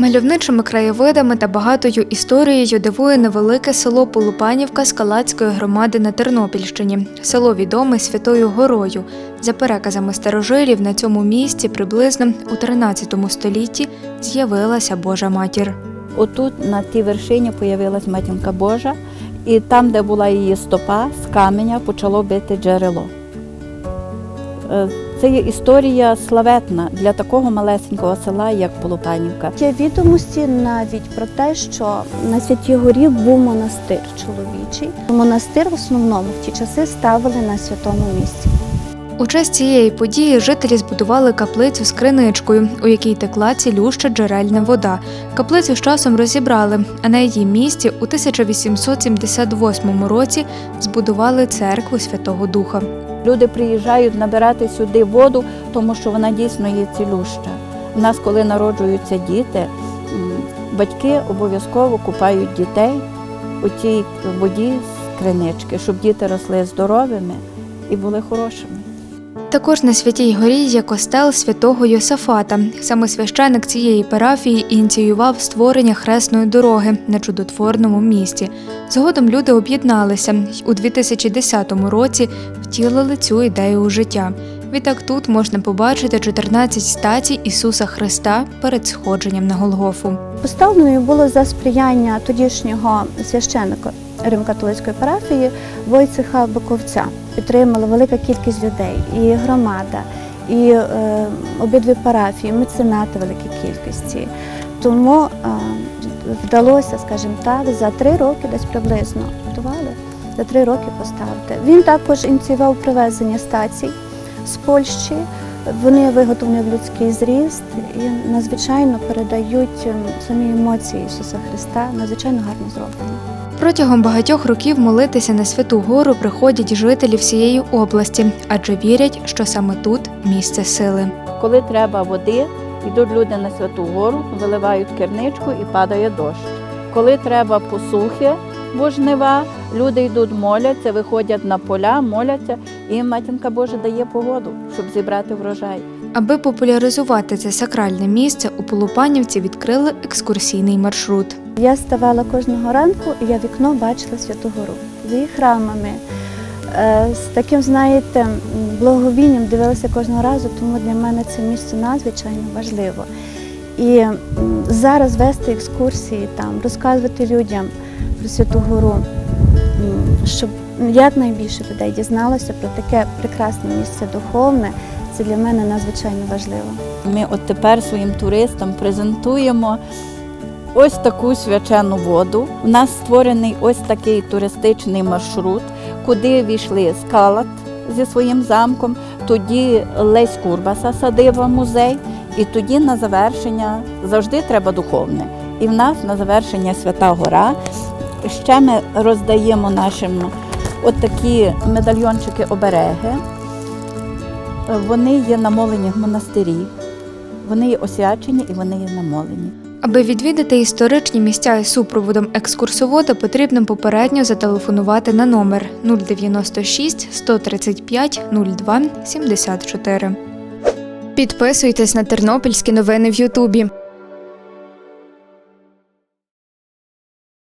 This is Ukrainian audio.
Мальовничими краєвидами та багатою історією дивує невелике село Полупанівка Скалацької громади на Тернопільщині. Село відоме Святою Горою. За переказами старожилів, на цьому місці приблизно у 13 столітті з'явилася Божа матір. Отут на тій вершині появилась матінка Божа, і там, де була її стопа, з каменя почало бити джерело. Це є історія славетна для такого малесенького села, як Полутанівка. Є відомості навіть про те, що на Святій Горі був монастир чоловічий. Монастир в основному в ті часи ставили на святому місці. У честь цієї події жителі збудували каплицю з криничкою, у якій текла цілюща джерельна вода. Каплицю з часом розібрали, а на її місці у 1878 році збудували церкву Святого Духа. Люди приїжджають набирати сюди воду, тому що вона дійсно є цілюща. У нас, коли народжуються діти, батьки обов'язково купають дітей у тій воді з кринички, щоб діти росли здоровими і були хорошими. Також на Святій Горі є костел святого Йосафата. Саме священик цієї парафії ініціював створення хресної дороги на чудотворному місці. Згодом люди об'єдналися й у 2010 році втілили цю ідею у життя. Відтак тут можна побачити 14 статій Ісуса Христа перед сходженням на Голгофу. Поставленою було за сприяння тодішнього священика Рим-католицької парафії Войцеха Боковця. Підтримала велика кількість людей, і громада, і е, обидві парафії, меценати великій кількості. Тому е, вдалося, скажімо так, за три роки десь приблизно будували, за три роки поставити. Він також ініціював привезення стацій з Польщі. Вони виготовлені в людський зріст і надзвичайно передають ем, самі емоції Ісуса Христа, надзвичайно гарно зроблені. Протягом багатьох років молитися на Святу Гору приходять жителі всієї області, адже вірять, що саме тут місце сили. Коли треба води, йдуть люди на святу гору, виливають керничку і падає дощ. Коли треба посухи, бо жнива, люди йдуть, моляться, виходять на поля, моляться, і матінка Божа дає погоду, щоб зібрати врожай. Аби популяризувати це сакральне місце, у Полупанівці відкрили екскурсійний маршрут. Я ставала кожного ранку, і я вікно бачила Святу Гору з її храмами. Е, З таким, знаєте, благовінням дивилася кожного разу, тому для мене це місце надзвичайно важливо. І зараз вести екскурсії там, розказувати людям про Святу Гору, щоб якнайбільше людей дізналося про таке прекрасне місце духовне, це для мене надзвичайно важливо. Ми от тепер своїм туристам презентуємо ось таку свячену воду. У нас створений ось такий туристичний маршрут, куди війшли скалат зі своїм замком, тоді Лесь Курбаса, садива музей, і тоді на завершення завжди треба духовне. І в нас на завершення Свята Гора. Ще ми роздаємо нашим от такі медальйончики обереги. Вони є намолені в монастирі, вони є освячені і вони є намолені. Аби відвідати історичні місця із супроводом екскурсовода, потрібно попередньо зателефонувати на номер 096 135 02 74. Підписуйтесь на тернопільські новини в Ютубі.